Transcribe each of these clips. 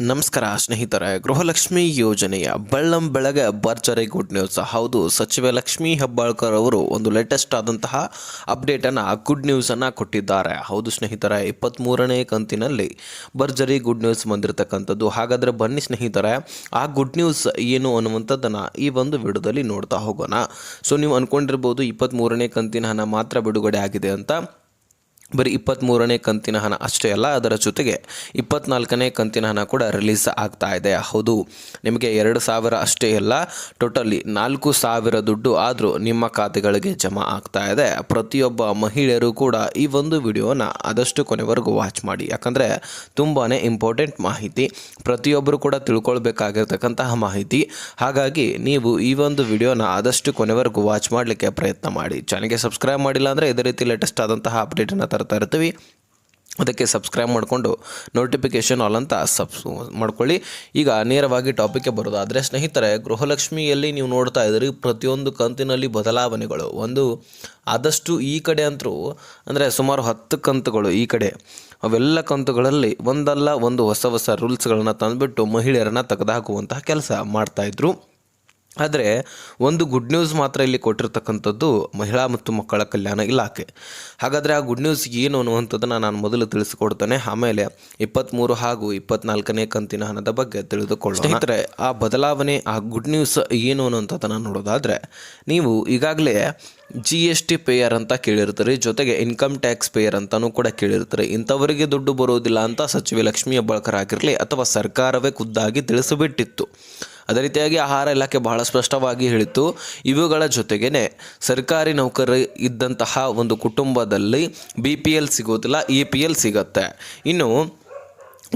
ನಮಸ್ಕಾರ ಸ್ನೇಹಿತರೆ, ಗೃಹಲಕ್ಷ್ಮಿ ಯೋಜನೆಯ ಬಳ್ಳಂ ಬೆಳಗ್ಗೆ ಭರ್ಜರಿ ಗುಡ್ ನ್ಯೂಸ್. ಹೌದು, ಸಚಿವೆ ಲಕ್ಷ್ಮೀ ಹೆಬ್ಬಾಳ್ಕರ್ ಅವರು ಒಂದು ಲೇಟೆಸ್ಟ್ ಆದಂತಹ ಅಪ್ಡೇಟನ್ನು ಗುಡ್ ನ್ಯೂಸನ್ನು ಕೊಟ್ಟಿದ್ದಾರೆ. ಹೌದು ಸ್ನೇಹಿತರೆ ಇಪ್ಪತ್ತ್ಮೂರನೇ ಕಂತಿನಲ್ಲಿ ಭರ್ಜರಿ ಗುಡ್ ನ್ಯೂಸ್ ಬಂದಿರತಕ್ಕಂಥದ್ದು. ಹಾಗಾದರೆ ಬನ್ನಿ ಸ್ನೇಹಿತರೆ, ಆ ಗುಡ್ ನ್ಯೂಸ್ ಏನು ಅನ್ನುವಂಥದ್ದನ್ನು ಈ ಒಂದು ವಿಡಿಯೋದಲ್ಲಿ ನೋಡ್ತಾ ಹೋಗೋಣ. ಸೊ ನೀವು ಅಂದ್ಕೊಂಡಿರ್ಬೋದು ಇಪ್ಪತ್ತ್ಮೂರನೇ ಕಂತಿನ ಹಣ ಮಾತ್ರ ಬಿಡುಗಡೆ ಆಗಿದೆ ಅಂತ. ಬರೀ ಇಪ್ಪತ್ತ್ಮೂರನೇ ಕಂತಿನ ಹಣ ಅಷ್ಟೇ ಅಲ್ಲ, ಅದರ ಜೊತೆಗೆ ಇಪ್ಪತ್ನಾಲ್ಕನೇ ಕಂತಿನ ಹಣ ಕೂಡ ರಿಲೀಸ್ ಆಗ್ತಾ ಇದೆ. ಹೌದು, ನಿಮಗೆ ಎರಡು ಸಾವಿರ ಅಷ್ಟೇ ಅಲ್ಲ, ಟೋಟಲಿ ನಾಲ್ಕು ಸಾವಿರ ದುಡ್ಡು ಆದರೂ ನಿಮ್ಮ ಖಾತೆಗಳಿಗೆ ಜಮಾ ಆಗ್ತಾ ಇದೆ. ಪ್ರತಿಯೊಬ್ಬ ಮಹಿಳೆಯರು ಕೂಡ ಈ ಒಂದು ವಿಡಿಯೋನ ಆದಷ್ಟು ಕೊನೆವರೆಗೂ ವಾಚ್ ಮಾಡಿ. ಯಾಕಂದರೆ ತುಂಬಾ ಇಂಪಾರ್ಟೆಂಟ್ ಮಾಹಿತಿ. ಪ್ರತಿಯೊಬ್ಬರು ಕೂಡ ತಿಳ್ಕೊಳ್ಬೇಕಾಗಿರ್ತಕ್ಕಂತಹ ಮಾಹಿತಿ. ಹಾಗಾಗಿ ನೀವು ಈ ಒಂದು ವಿಡಿಯೋನ ಆದಷ್ಟು ಕೊನೆವರೆಗೂ ವಾಚ್ ಮಾಡಲಿಕ್ಕೆ ಪ್ರಯತ್ನ ಮಾಡಿ. ಚಾನಲ್ಗೆ ಸಬ್ಸ್ಕ್ರೈಬ್ ಮಾಡಿಲ್ಲ ಅಂದರೆ ಇದೇ ರೀತಿ ಲೇಟೆಸ್ಟ್ ಆದಂತಹ ಅಪ್ಡೇಟನ್ನು ತರ್ತಾ ಇರ್ತೀವಿ. ಅದಕ್ಕೆ ಸಬ್ಸ್ಕ್ರೈಬ್ ಮಾಡಿಕೊಂಡು ನೋಟಿಫಿಕೇಷನ್ ಆಲ್ ಅಂತ ಸಬ್ಸ್ ಮಾಡ್ಕೊಳ್ಳಿ. ಈಗ ನೇರವಾಗಿ ಟಾಪಿಕ್ಗೆ ಬರೋದಾದರೆ, ಸ್ನೇಹಿತರೆ, ಗೃಹಲಕ್ಷ್ಮಿಯಲ್ಲಿ ನೀವು ನೋಡ್ತಾ ಇದ್ದೀರಿ, ಪ್ರತಿಯೊಂದು ಕಂತಿನಲ್ಲಿ ಬದಲಾವಣೆಗಳು. ಒಂದು, ಆದಷ್ಟು ಈ ಕಡೆ ಅಂತರೂ ಅಂದರೆ ಸುಮಾರು ಹತ್ತು ಕಂತುಗಳು ಈ ಕಡೆ. ಅವೆಲ್ಲ ಕಂತುಗಳಲ್ಲಿ ಒಂದಲ್ಲ ಒಂದು ಹೊಸ ಹೊಸ ರೂಲ್ಸ್ಗಳನ್ನು ತಂದುಬಿಟ್ಟು ಮಹಿಳೆಯರನ್ನು ತೆಗೆದುಹಾಕುವಂತಹ ಕೆಲಸ ಮಾಡ್ತಾಯಿದ್ರು ಆದರೆ ಒಂದು ಗುಡ್ ನ್ಯೂಸ್ ಮಾತ್ರ ಇಲ್ಲಿ ಕೊಟ್ಟಿರ್ತಕ್ಕಂಥದ್ದು ಮಹಿಳಾ ಮತ್ತು ಮಕ್ಕಳ ಕಲ್ಯಾಣ ಇಲಾಖೆ. ಹಾಗಾದರೆ ಆ ಗುಡ್ ನ್ಯೂಸ್ ಏನು ಅನ್ನುವಂಥದ್ದನ್ನು ನಾನು ಮೊದಲು ತಿಳಿಸಿಕೊಡ್ತೇನೆ. ಆಮೇಲೆ ಇಪ್ಪತ್ತ್ಮೂರು ಹಾಗೂ ಇಪ್ಪತ್ನಾಲ್ಕನೇ ಕಂತಿನ ಹಣದ ಬಗ್ಗೆ ತಿಳಿದುಕೊಳ್ಳೋಣ. ಸ್ನೇಹಿತರೆ ಆ ಬದಲಾವಣೆ ಆ ಗುಡ್ ನ್ಯೂಸ್ ಏನು ಅನ್ನುವಂಥದ್ದನ್ನು ನೋಡೋದಾದರೆ ನೀವು ಈಗಾಗಲೇ ಜಿ ಎಸ್ ಟಿ ಪೇಯರ್ ಅಂತ ಕೇಳಿರ್ತಾರೆ ಜೊತೆಗೆ ಇನ್ಕಮ್ ಟ್ಯಾಕ್ಸ್ ಪೇಯರ್ ಅಂತಲೂ ಕೂಡ ಕೇಳಿರ್ತಾರೆ. ಇಂಥವರಿಗೆ ದುಡ್ಡು ಬರೋದಿಲ್ಲ ಅಂತ ಸಚಿವೆ ಲಕ್ಷ್ಮೀ ಹೆಬ್ಬಾಳ್ಕರ್ ಆಗಿರಲಿ ಅಥವಾ ಸರ್ಕಾರವೇ ಖುದ್ದಾಗಿ ತಿಳಿಸಿಬಿಟ್ಟಿತ್ತು. ಅದೇ ರೀತಿಯಾಗಿ ಆಹಾರ ಇಲಾಖೆ ಬಹಳ ಸ್ಪಷ್ಟವಾಗಿ ಹೇಳಿತ್ತು. ಇವುಗಳ ಜೊತೆಗೇನೆ ಸರ್ಕಾರಿ ನೌಕರಿ ಇದ್ದಂತಹ ಒಂದು ಕುಟುಂಬದಲ್ಲಿ ಬಿ ಪಿ ಎಲ್ ಸಿಗೋದಿಲ್ಲ ಇ ಪಿ ಎಲ್ ಸಿಗತ್ತೆ. ಇನ್ನು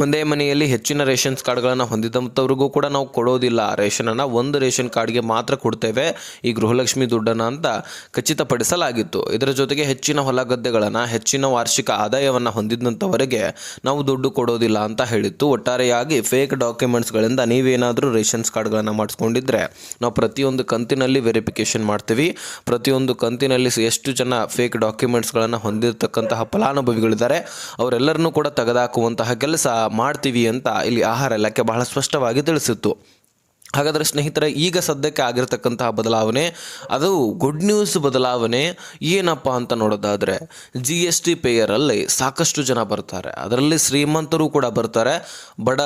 ಒಂದೇ ಮನೆಯಲ್ಲಿ ಹೆಚ್ಚಿನ ರೇಷನ್ಸ್ ಕಾರ್ಡ್ಗಳನ್ನು ಹೊಂದಿದಂಥವ್ರಿಗೂ ಕೂಡ ನಾವು ಕೊಡೋದಿಲ್ಲ. ರೇಷನನ್ನು ಒಂದು ರೇಷನ್ ಕಾರ್ಡ್ಗೆ ಮಾತ್ರ ಕೊಡ್ತೇವೆ. ಈ ಗೃಹಲಕ್ಷ್ಮಿ ದುಡ್ಡನ್ನು ಅಂತ ಖಚಿತಪಡಿಸಲಾಗಿತ್ತು. ಇದರ ಜೊತೆಗೆ ಹೆಚ್ಚಿನ ಹೊಲ ಗದ್ದೆಗಳನ್ನು, ಹೆಚ್ಚಿನ ವಾರ್ಷಿಕ ಆದಾಯವನ್ನು ಹೊಂದಿದಂಥವರಿಗೆ ನಾವು ದುಡ್ಡು ಕೊಡೋದಿಲ್ಲ ಅಂತ ಹೇಳಿತ್ತು. ಒಟ್ಟಾರೆಯಾಗಿ ಫೇಕ್ ಡಾಕ್ಯುಮೆಂಟ್ಸ್ಗಳಿಂದ ನೀವೇನಾದರೂ ರೇಷನ್ಸ್ ಕಾರ್ಡ್ಗಳನ್ನು ಮಾಡಿಸ್ಕೊಂಡಿದ್ರೆ ನಾವು ಪ್ರತಿಯೊಂದು ಕಂತಿನಲ್ಲಿ ವೆರಿಫಿಕೇಷನ್ ಮಾಡ್ತೀವಿ. ಪ್ರತಿಯೊಂದು ಕಂತಿನಲ್ಲಿ ಎಷ್ಟು ಜನ ಫೇಕ್ ಡಾಕ್ಯುಮೆಂಟ್ಸ್ಗಳನ್ನು ಹೊಂದಿರತಕ್ಕಂತಹ ಫಲಾನುಭವಿಗಳಿದ್ದಾರೆ, ಅವರೆಲ್ಲರನ್ನೂ ಕೂಡ ತೆಗೆದುಹಾಕುವಂತಹ ಕೆಲಸ ಮಾಡ್ತೀವಿ ಅಂತ ಇಲ್ಲಿ ಆಹಾರ ಇಲಾಖೆ ಬಹಳ ಸ್ಪಷ್ಟವಾಗಿ ತಿಳಿಸಿತ್ತು. ಹಾಗಾದರೆ ಸ್ನೇಹಿತರೆ, ಈಗ ಸದ್ಯಕ್ಕೆ ಆಗಿರತಕ್ಕಂತಹ ಬದಲಾವಣೆ, ಅದು ಗುಡ್ ನ್ಯೂಸ್ ಬದಲಾವಣೆ, ಏನಪ್ಪ ಅಂತ ನೋಡೋದಾದರೆ ಜಿ ಎಸ್ ಟಿ ಪೇಯರಲ್ಲಿ ಸಾಕಷ್ಟು ಜನ ಬರ್ತಾರೆ. ಅದರಲ್ಲಿ ಶ್ರೀಮಂತರು ಕೂಡ ಬರ್ತಾರೆ, ಬಡ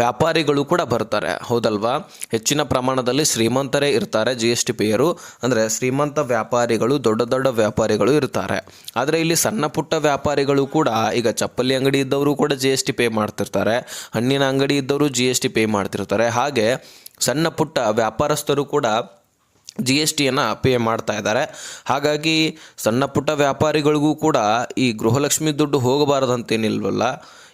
ವ್ಯಾಪಾರಿಗಳು ಕೂಡ ಬರ್ತಾರೆ. ಹೌದಲ್ವಾ? ಹೆಚ್ಚಿನ ಪ್ರಮಾಣದಲ್ಲಿ ಶ್ರೀಮಂತರೇ ಇರ್ತಾರೆ ಜಿ ಎಸ್ ಟಿ ಪೇಯರು. ಅಂದರೆ ಶ್ರೀಮಂತ ವ್ಯಾಪಾರಿಗಳು, ದೊಡ್ಡ ದೊಡ್ಡ ವ್ಯಾಪಾರಿಗಳು ಇರ್ತಾರೆ. ಆದರೆ ಇಲ್ಲಿ ಸಣ್ಣ ಪುಟ್ಟ ವ್ಯಾಪಾರಿಗಳು ಕೂಡ, ಈಗ ಚಪ್ಪಲಿ ಅಂಗಡಿ ಇದ್ದವರು ಕೂಡ ಜಿ ಎಸ್ ಟಿ ಪೇ ಮಾಡ್ತಿರ್ತಾರೆ. ಹಣ್ಣಿನ ಅಂಗಡಿ ಇದ್ದವರು ಜಿ ಎಸ್ ಟಿ ಪೇ ಮಾಡ್ತಿರ್ತಾರೆ. ಹಾಗೆ ಸಣ್ಣ ಪುಟ್ಟ ವ್ಯಾಪಾರಸ್ಥರು ಕೂಡ ಜಿ ಎಸ್ ಟಿಯನ್ನು ಪೇ ಮಾಡ್ತಾ ಇದ್ದಾರೆ. ಹಾಗಾಗಿ ಸಣ್ಣ ಪುಟ್ಟ ವ್ಯಾಪಾರಿಗಳಿಗೂ ಕೂಡ ಈ ಗೃಹಲಕ್ಷ್ಮಿ ದುಡ್ಡು ಹೋಗಬಾರದಂತೇನಿಲ್ವಲ್ಲ?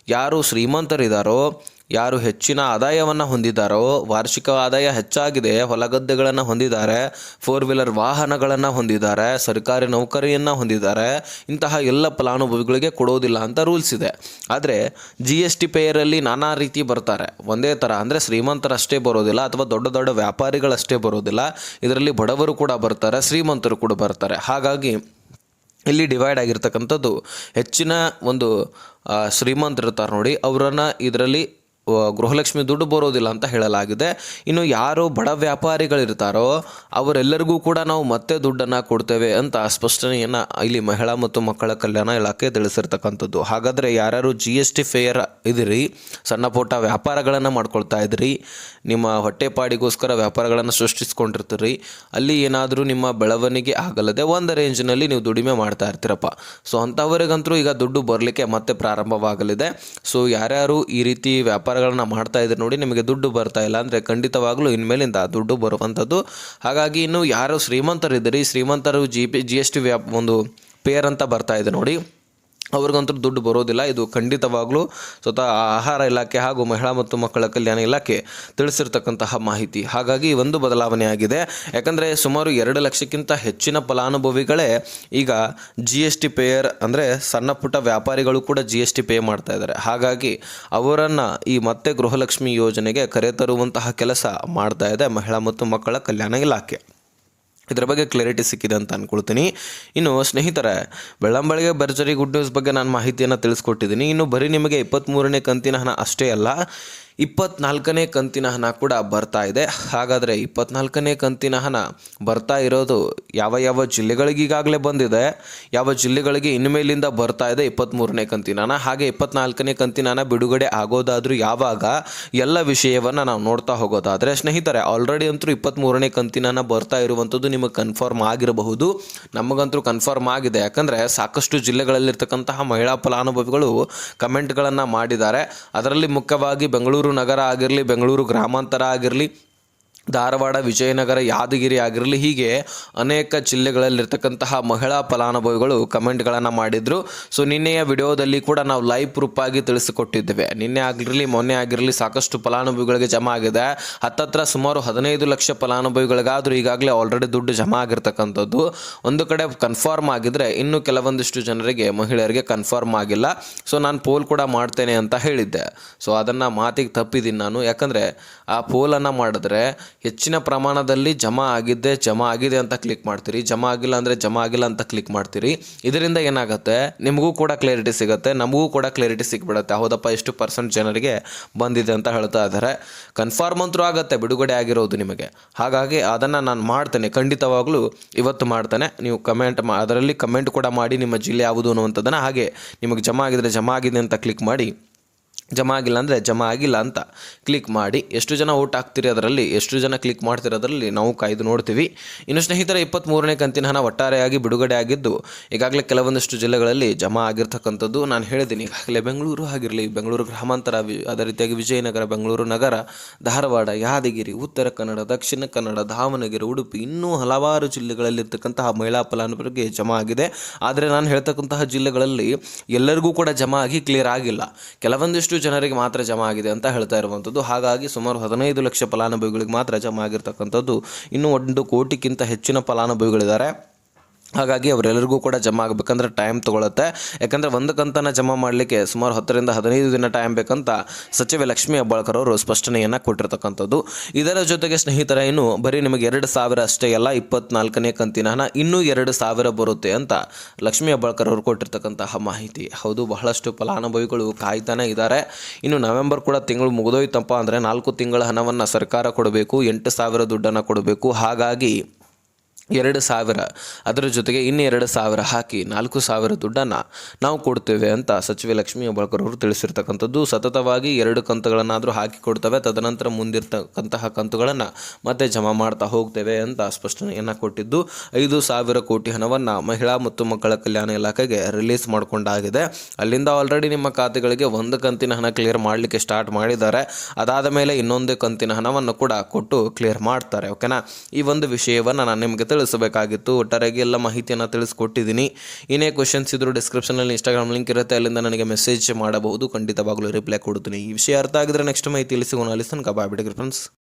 ಯಾರು ಶ್ರೀಮಂತರಿದ್ದಾರೋ ಯಾರು ಹೆಚ್ಚಿನ ಆದಾಯವನ್ನು ಹೊಂದಿದ್ದಾರೋ ವಾರ್ಷಿಕ ಆದಾಯ ಹೆಚ್ಚಾಗಿದೆ, ಹೊಲಗದ್ದೆಗಳನ್ನು ಹೊಂದಿದ್ದಾರೆ ಫೋರ್ ವೀಲರ್ ವಾಹನಗಳನ್ನು ಹೊಂದಿದ್ದಾರೆ, ಸರ್ಕಾರಿ ನೌಕರಿಯನ್ನು ಹೊಂದಿದ್ದಾರೆ, ಇಂತಹ ಎಲ್ಲ ಫಲಾನುಭವಿಗಳಿಗೆ ಕೊಡೋದಿಲ್ಲ ಅಂತ ರೂಲ್ಸ್ ಇದೆ. ಆದರೆ ಜಿ ಎಸ್ ಟಿ ಪೇಯರಲ್ಲಿ ನಾನಾ ರೀತಿ ಬರ್ತಾರೆ. ಒಂದೇ ಥರ ಅಂದರೆ ಶ್ರೀಮಂತರಷ್ಟೇ ಬರೋದಿಲ್ಲ ಅಥವಾ ದೊಡ್ಡ ದೊಡ್ಡ ವ್ಯಾಪಾರಿಗಳಷ್ಟೇ ಬರೋದಿಲ್ಲ. ಇದರಲ್ಲಿ ಬಡವರು ಕೂಡ ಬರ್ತಾರೆ, ಶ್ರೀಮಂತರು ಕೂಡ ಬರ್ತಾರೆ. ಹಾಗಾಗಿ, ಇಲ್ಲಿ ಡಿವೈಡ್ ಆಗಿರ್ತಕ್ಕಂಥದ್ದು ಹೆಚ್ಚಿನ ಒಂದು ಶ್ರೀಮಂತರು ಇರ್ತಾರೆ ನೋಡಿ. ಅವರನ್ನು ಇದರಲ್ಲಿ ಗೃಹಲಕ್ಷ್ಮಿ ದುಡ್ಡು ಬರೋದಿಲ್ಲ ಅಂತ ಹೇಳಲಾಗಿದೆ. ಇನ್ನು ಯಾರು ಬಡ ವ್ಯಾಪಾರಿಗಳಿರ್ತಾರೋ, ಅವರೆಲ್ಲರಿಗೂ ಕೂಡ ನಾವು ಮತ್ತೆ ದುಡ್ಡನ್ನು ಕೊಡ್ತೇವೆ ಅಂತ ಸ್ಪಷ್ಟನೆಯನ್ನು ಇಲ್ಲಿ ಮಹಿಳಾ ಮತ್ತು ಮಕ್ಕಳ ಕಲ್ಯಾಣ ಇಲಾಖೆ ತಿಳಿಸಿರ್ತಕ್ಕಂಥದ್ದು. ಹಾಗಾದರೆ ಯಾರ್ಯಾರು ಜಿ ಎಸ್ ಟಿ ಫೇರ್ ಇದಿರಿ, ಸಣ್ಣ ಪುಟ್ಟ ವ್ಯಾಪಾರಗಳನ್ನು ಮಾಡ್ಕೊಳ್ತಾ ಇದ್ರಿ, ನಿಮ್ಮ ಹೊಟ್ಟೆಪಾಡಿಗೋಸ್ಕರ ವ್ಯಾಪಾರಗಳನ್ನು ಸೃಷ್ಟಿಸ್ಕೊಂಡಿರ್ತೀರಿ, ಅಲ್ಲಿ ಏನಾದರೂ ನಿಮ್ಮ ಬೆಳವಣಿಗೆ ಆಗಲ್ಲದೆ ಒಂದು ರೇಂಜ್ನಲ್ಲಿ ನೀವು ದುಡಿಮೆ ಮಾಡ್ತಾ ಇರ್ತೀರಪ್ಪ. ಸೊ ಅಂಥವರಿಗಂತೂ ಈಗ ದುಡ್ಡು ಬರಲಿಕ್ಕೆ ಮತ್ತೆ ಪ್ರಾರಂಭವಾಗಲಿದೆ. ಸೊ ಯಾರ್ಯಾರು ಈ ರೀತಿ ವ್ಯಾಪಾರಗಳನ್ನ ಮಾಡ್ತಾ ಇದ್ರೆ ನೋಡಿ ನಿಮಗೆ ದುಡ್ಡು ಬರ್ತಾ ಇಲ್ಲ ಅಂದರೆ ಖಂಡಿತವಾಗ್ಲೂ ಇನ್ಮೇಲಿಂದ ದುಡ್ಡು ಬರುವಂಥದ್ದು. ಹಾಗಾಗಿ ಇನ್ನು ಯಾರು ಶ್ರೀಮಂತರಿದ್ದೀರಿ, ಶ್ರೀಮಂತರು G P G S T ವ್ಯಾಪ್ ಒಂದು ಪೇರ್ ಅಂತ ಬರ್ತಾ ಇದೆ ನೋಡಿ. ಅವ್ರಿಗಂತೂ ದುಡ್ಡು ಬರೋದಿಲ್ಲ. ಇದು ಖಂಡಿತವಾಗಲೂ ಸ್ವತಃ ಆಹಾರ ಇಲಾಖೆ ಹಾಗೂ ಮಹಿಳಾ ಮತ್ತು ಮಕ್ಕಳ ಕಲ್ಯಾಣ ಇಲಾಖೆ ತಿಳಿಸಿರ್ತಕ್ಕಂತಹ ಮಾಹಿತಿ. ಹಾಗಾಗಿ ಒಂದು ಬದಲಾವಣೆ ಆಗಿದೆ. ಯಾಕಂದರೆ ಸುಮಾರು ಎರಡು ಲಕ್ಷಕ್ಕಿಂತ ಹೆಚ್ಚಿನ ಫಲಾನುಭವಿಗಳೇ ಈಗ ಜಿ ಎಸ್ ಟಿ ಪೇಯರ್ ಅಂದರೆ ಸಣ್ಣ ಪುಟ್ಟ ವ್ಯಾಪಾರಿಗಳು ಕೂಡ ಜಿ ಎಸ್ ಟಿ ಪೇ ಮಾಡ್ತಾ ಇದ್ದಾರೆ. ಹಾಗಾಗಿ ಅವರನ್ನು ಈ ಮತ್ತೆ ಗೃಹಲಕ್ಷ್ಮಿ ಯೋಜನೆಗೆ ಕರೆತರುವಂತಹ ಕೆಲಸ ಮಾಡ್ತಾ ಇದೆ ಮಹಿಳಾ ಮತ್ತು ಮಕ್ಕಳ ಕಲ್ಯಾಣ ಇಲಾಖೆ. ಇದರ ಬಗ್ಗೆ ಕ್ಲಾರಿಟಿ ಸಿಕ್ಕಿದೆ ಅಂತ ಅಂದ್ಕೊಳ್ತೀನಿ ಇನ್ನು ಸ್ನೇಹಿತರೆ ಬೆಳ್ಳಂಬಳಿಗೆ ಭರ್ಜರಿ ಗುಡ್ ನ್ಯೂಸ್ ಬಗ್ಗೆ ನಾನು ಮಾಹಿತಿಯನ್ನು ತಿಳಿಸ್ಕೊಟ್ಟಿದ್ದೀನಿ. ಇನ್ನು ಬರೀ ನಿಮಗೆ ಇಪ್ಪತ್ತ್ಮೂರನೇ ಕಂತಿನ ಹಣ ಅಷ್ಟೇ ಅಲ್ಲ ಇಪ್ಪತ್ನಾಲ್ಕನೇ ಕಂತಿನ ಹಣ ಕೂಡ ಬರ್ತಾ ಇದೆ. ಹಾಗಾದರೆ ಇಪ್ಪತ್ನಾಲ್ಕನೇ ಕಂತಿನ ಹಣ ಬರ್ತಾ ಇರೋದು ಯಾವ ಯಾವ ಜಿಲ್ಲೆಗಳಿಗೆ ಈಗಾಗಲೇ ಬಂದಿದೆ, ಯಾವ ಜಿಲ್ಲೆಗಳಿಗೆ ಇನ್ಮೇಲಿಂದ ಬರ್ತಾ ಇದೆ ಇಪ್ಪತ್ತ್ಮೂರನೇ ಕಂತಿನ ಹಣ. ಹಾಗೆ ಇಪ್ಪತ್ನಾಲ್ಕನೇ ಕಂತಿನ ಹಣ ಬಿಡುಗಡೆ ಆಗೋದಾದರೂ ಯಾವಾಗ ಎಲ್ಲ ವಿಷಯವನ್ನು ನಾವು ನೋಡ್ತಾ ಹೋಗೋದಾದರೆ, ಸ್ನೇಹಿತರೆ ಆಲ್ರೆಡಿ ಅಂತೂ ಇಪ್ಪತ್ತ್ಮೂರನೇ ಕಂತಿನ ಹಣ ಬರ್ತಾ ಇರುವಂಥದ್ದು ನಿಮಗೆ ಕನ್ಫರ್ಮ್ ಆಗಿರಬಹುದು. ನಮಗಂತೂ ಕನ್ಫರ್ಮ್ ಆಗಿದೆ. ಯಾಕಂದರೆ ಸಾಕಷ್ಟು ಜಿಲ್ಲೆಗಳಲ್ಲಿರ್ತಕ್ಕಂತಹ ಮಹಿಳಾ ಫಲಾನುಭವಿಗಳು ಕಮೆಂಟ್ಗಳನ್ನು ಮಾಡಿದ್ದಾರೆ. ಅದರಲ್ಲಿ ಮುಖ್ಯವಾಗಿ ಬೆಂಗಳೂರು ನಗರ ಆಗಿರಲಿ ಬೆಂಗಳೂರು ಗ್ರಾಮಾಂತರ ಆಗಿರಲಿ ಧಾರವಾಡ, ವಿಜಯನಗರ ಯಾದಗಿರಿ ಆಗಿರಲಿ, ಹೀಗೆ ಅನೇಕ ಜಿಲ್ಲೆಗಳಲ್ಲಿರ್ತಕ್ಕಂತಹ ಮಹಿಳಾ ಫಲಾನುಭವಿಗಳು ಕಮೆಂಟ್ಗಳನ್ನು ಮಾಡಿದರು. ಸೊ ನಿನ್ನೆಯ ವಿಡಿಯೋದಲ್ಲಿ ಕೂಡ ನಾವು ಲೈವ್ ಆಗಿ ತಿಳಿಸಿಕೊಟ್ಟಿದ್ದೇವೆ. ನಿನ್ನೆ ಆಗಿರಲಿ, ಮೊನ್ನೆ ಆಗಿರಲಿ ಸಾಕಷ್ಟು ಫಲಾನುಭವಿಗಳಿಗೆ ಜಮಾ ಆಗಿದೆ. ಹತ್ತತ್ರ ಸುಮಾರು ಹದಿನೈದು ಲಕ್ಷ ಫಲಾನುಭವಿಗಳಿಗಾದರೂ ಈಗಾಗಲೇ ಆಲ್ರೆಡಿ ದುಡ್ಡು ಜಮಾ ಆಗಿರ್ತಕ್ಕಂಥದ್ದು. ಒಂದು ಕಡೆ ಕನ್ಫರ್ಮ್ ಆಗಿದ್ರೆ ಇನ್ನು ಕೆಲವೊಂದಿಷ್ಟು ಜನರಿಗೆ, ಮಹಿಳೆಯರಿಗೆ ಕನ್ಫರ್ಮ್ ಆಗಿಲ್ಲ. ಸೊ ನಾನು ಪೋಲ್ ಕೂಡ ಮಾಡ್ತೇನೆ ಅಂತ ಹೇಳಿದ್ದೆ. ಸೊ ಅದನ್ನು ಮಾತಿಗೆ ತಪ್ಪಿದ್ದೀನಿ ನಾನು. ಯಾಕಂದರೆ ಆ ಪೋಲನ್ನು ಮಾಡಿದ್ರೆ ಹೆಚ್ಚಿನ ಪ್ರಮಾಣದಲ್ಲಿ ಜಮಾ ಆಗಿದ್ದೆ ಜಮಾ ಆಗಿದೆ ಅಂತ ಕ್ಲಿಕ್ ಮಾಡ್ತೀರಿ. ಜಮಾ ಆಗಿಲ್ಲ ಅಂದರೆ ಜಮಾ ಆಗಿಲ್ಲ ಅಂತ ಕ್ಲಿಕ್ ಮಾಡ್ತೀರಿ. ಇದರಿಂದ ಏನಾಗುತ್ತೆ? ನಿಮಗೂ ಕೂಡ ಕ್ಲಾರಿಟಿ ಸಿಗುತ್ತೆ, ನಮಗೂ ಕೂಡ ಕ್ಲಾರಿಟಿ ಸಿಗ್ಬಿಡುತ್ತೆ. ಹೌದಪ್ಪ ಎಷ್ಟು ಪರ್ಸೆಂಟ್ ಜನರಿಗೆ ಬಂದಿದೆ ಅಂತ ಹೇಳ್ತಾ ಇದ್ದಾರೆ ಕನ್ಫರ್ಮ್ ಅಂತೂ ಆಗುತ್ತೆ, ಬಿಡುಗಡೆ ಆಗಿರೋದು ನಿಮಗೆ. ಹಾಗಾಗಿ ಅದನ್ನು ನಾನು ಮಾಡ್ತೇನೆ. ಖಂಡಿತವಾಗ್ಲೂ ಇವತ್ತು ಮಾಡ್ತೇನೆ. ನೀವು ಕಮೆಂಟ್ ಅದರಲ್ಲಿ ಕಮೆಂಟ್ ಕೂಡ ಮಾಡಿ ನಿಮ್ಮ ಜಿಲ್ಲೆ ಯಾವುದು ಅನ್ನುವಂಥದ್ದನ್ನು ಹಾಗೆ ನಿಮಗೆ ಜಮಾ ಆಗಿದರೆ ಜಮಾ ಆಗಿದೆ ಅಂತ ಕ್ಲಿಕ್ ಮಾಡಿ. ಜಮಾ ಆಗಿಲ್ಲ ಅಂದರೆ ಜಮಾ ಆಗಿಲ್ಲ ಅಂತ ಕ್ಲಿಕ್ ಮಾಡಿ. ಎಷ್ಟು ಜನ ಓಟ್ ಆಗ್ತೀರಿ ಅದರಲ್ಲಿ, ಎಷ್ಟು ಜನ ಕ್ಲಿಕ್ ಮಾಡ್ತೀರಿ ಅದರಲ್ಲಿ ನಾವು ಕಾಯ್ದು ನೋಡ್ತೀವಿ. ಇನ್ನು ಸ್ನೇಹಿತರ ಇಪ್ಪತ್ತ್ಮೂರನೇ ಕಂತಿನ ಹಣ ಒಟ್ಟಾರೆಯಾಗಿ ಬಿಡುಗಡೆ ಆಗಿದ್ದು, ಈಗಾಗಲೇ ಕೆಲವೊಂದಷ್ಟು ಜಿಲ್ಲೆಗಳಲ್ಲಿ ಜಮಾ ಆಗಿರ್ತಕ್ಕಂಥದ್ದು ನಾನು ಹೇಳಿದ್ದೀನಿ. ಈಗಾಗಲೇ ಬೆಂಗಳೂರು ಆಗಿರಲಿ, ಬೆಂಗಳೂರು ಗ್ರಾಮಾಂತರ ಅದೇ ರೀತಿಯಾಗಿ ವಿಜಯನಗರ, ಬೆಂಗಳೂರು ನಗರ, ಧಾರವಾಡ, ಯಾದಗಿರಿ, ಉತ್ತರ ಕನ್ನಡ, ದಕ್ಷಿಣ ಕನ್ನಡ, ದಾವಣಗೆರೆ, ಉಡುಪಿ, ಇನ್ನೂ ಹಲವಾರು ಜಿಲ್ಲೆಗಳಲ್ಲಿರ್ತಕ್ಕಂತಹ ಮಹಿಳಾ ಫಲಾನುಭವಿಗೆ ಜಮಾ ಆಗಿದೆ. ಆದರೆ ನಾನು ಹೇಳ್ತಕ್ಕಂತಹ ಜಿಲ್ಲೆಗಳಲ್ಲಿ ಎಲ್ಲರಿಗೂ ಕೂಡ ಜಮಾ ಆಗಿ ಕ್ಲಿಯರ್ ಆಗಿಲ್ಲ. ಕೆಲವೊಂದಿಷ್ಟು ಜನರಿಗೆ ಮಾತ್ರ ಜಮಾ ಆಗಿದೆ ಅಂತ ಹೇಳ್ತಾ ಇರುವಂಥದ್ದು. ಹಾಗಾಗಿ ಸುಮಾರು ಹದಿನೈದು ಲಕ್ಷ ಫಲಾನುಭವಿಗಳಿಗೆ ಮಾತ್ರ ಜಮಾ ಆಗಿರ್ತಕ್ಕಂಥದ್ದು. ಇನ್ನೂ ಒಂದು ಕೋಟಿಗಿಂತ ಹೆಚ್ಚಿನ ಫಲಾನುಭವಿಗಳಿದ್ದಾರೆ. ಹಾಗಾಗಿ ಅವರೆಲ್ಲರಿಗೂ ಕೂಡ ಜಮಾ ಆಗಬೇಕಂದ್ರೆ ಟೈಮ್ ತೊಗೊಳುತ್ತೆ. ಯಾಕಂದರೆ ಒಂದು ಕಂತನ್ನು ಜಮಾ ಮಾಡಲಿಕ್ಕೆ ಸುಮಾರು ಹತ್ತರಿಂದ ಹದಿನೈದು ದಿನ ಟೈಮ್ ಬೇಕಂತ ಸಚಿವ ಲಕ್ಷ್ಮೀ ಅಬ್ಬಾಳ್ಕರ್ ಅವರು ಸ್ಪಷ್ಟನೆಯನ್ನು ಕೊಟ್ಟಿರ್ತಕ್ಕಂಥದ್ದು. ಇದರ ಜೊತೆಗೆ ಸ್ನೇಹಿತರ, ಇನ್ನು ಬರೀ ನಿಮಗೆ ಎರಡು ಸಾವಿರ ಅಷ್ಟೇ ಅಲ್ಲ, ಇಪ್ಪತ್ನಾಲ್ಕನೇ ಕಂತಿನ ಹಣ ಇನ್ನೂ ಎರಡು ಸಾವಿರ ಬರುತ್ತೆ ಅಂತ ಲಕ್ಷ್ಮೀ ಹೆಬ್ಬಾಳ್ಕರ್ ಅವರು ಕೊಟ್ಟಿರ್ತಕ್ಕಂತಹ ಮಾಹಿತಿ. ಹೌದು, ಬಹಳಷ್ಟು ಫಲಾನುಭವಿಗಳು ಕಾಯ್ತಾನೆ ಇದ್ದಾರೆ. ಇನ್ನು ನವೆಂಬರ್ ಕೂಡ ತಿಂಗಳು ಮುಗಿದೋಯ್ತಪ್ಪ ಅಂದರೆ ನಾಲ್ಕು ತಿಂಗಳ ಹಣವನ್ನು ಸರ್ಕಾರ ಕೊಡಬೇಕು, ಎಂಟು ಸಾವಿರ ದುಡ್ಡನ್ನು ಕೊಡಬೇಕು. ಹಾಗಾಗಿ ಎರಡು ಸಾವಿರ. ಅದರ ಜೊತೆಗೆ ಇನ್ನೆರಡು ಸಾವಿರ ಹಾಕಿ ನಾಲ್ಕು ಸಾವಿರ ದುಡ್ಡನ್ನು ನಾವು ಕೊಡ್ತೇವೆ ಅಂತ ಸಚಿವೆ ಲಕ್ಷ್ಮೀ ಹೆಬ್ಬಾಳ್ಕರ್ ಅವರು ತಿಳಿಸಿರ್ತಕ್ಕಂಥದ್ದು. ಸತತವಾಗಿ ಎರಡು ಕಂತುಗಳನ್ನಾದರೂ ಹಾಕಿ ಕೊಡ್ತೇವೆ. ತದನಂತರ ಮುಂದಿರ್ತಕ್ಕಂತಹ ಕಂತುಗಳನ್ನು ಮತ್ತೆ ಜಮಾ ಮಾಡ್ತಾ ಹೋಗ್ತೇವೆ ಅಂತ ಸ್ಪಷ್ಟನೆಯನ್ನು ಕೊಟ್ಟಿದ್ದು. ಐದು ಸಾವಿರ ಕೋಟಿ ಹಣವನ್ನು ಮಹಿಳಾ ಮತ್ತು ಮಕ್ಕಳ ಕಲ್ಯಾಣ ಇಲಾಖೆಗೆ ರಿಲೀಸ್ ಮಾಡಿಕೊಂಡಾಗಿದೆ. ಅಲ್ಲಿಂದ ಆಲ್ರೆಡಿ ನಿಮ್ಮ ಖಾತೆಗಳಿಗೆ ಒಂದು ಕಂತಿನ ಹಣ ಕ್ಲಿಯರ್ ಮಾಡಲಿಕ್ಕೆ ಸ್ಟಾರ್ಟ್ ಮಾಡಿದ್ದಾರೆ. ಅದಾದ ಮೇಲೆ ಇನ್ನೊಂದು ಕಂತಿನ ಹಣವನ್ನು ಕೂಡ ಕೊಟ್ಟು ಕ್ಲಿಯರ್ ಮಾಡ್ತಾರೆ. ಓಕೆನಾ ಈ ಒಂದು ವಿಷಯವನ್ನು ನಾನು ನಿಮಗೆ ತಿಳಿಸಬೇಕಾಗಿತ್ತು. ಒಟ್ಟಾರೆಯಾಗಿ ಎಲ್ಲ ಮಾಹಿತಿಯನ್ನು ತಿಳಿಸ್ಕೊಟ್ಟಿದ್ದೀನಿ. ಏನೇ ಕ್ವಶನ್ಸ್ ಇದ್ರು ಡಿಸ್ಕ್ರಿಪ್ಷನಲ್ಲಿ ಇನ್ಸ್ಟಾಗ್ರಾಮ್ ಲಿಂಕ್ ಇರುತ್ತೆ. ಅಲ್ಲಿಂದ ನನಗೆ ಮೆಸೇಜ್ ಮಾಡಬಹುದು. ಖಂಡಿತವಾಗಲೂ ರಿಪ್ಲೈ ಕೊಡ್ತೀನಿ ಈ ವಿಷಯ ಅರ್ಥ ಆಗಿದ್ರೆ ನೆಕ್ಸ್ಟ್ ಮಾಹಿತಿ ತಿಳಿಸಿ ಅಲ್ಲಿ ಬಾಯ್ ಬಿಡಿ ಫ್ರೆಂಡ್ಸ್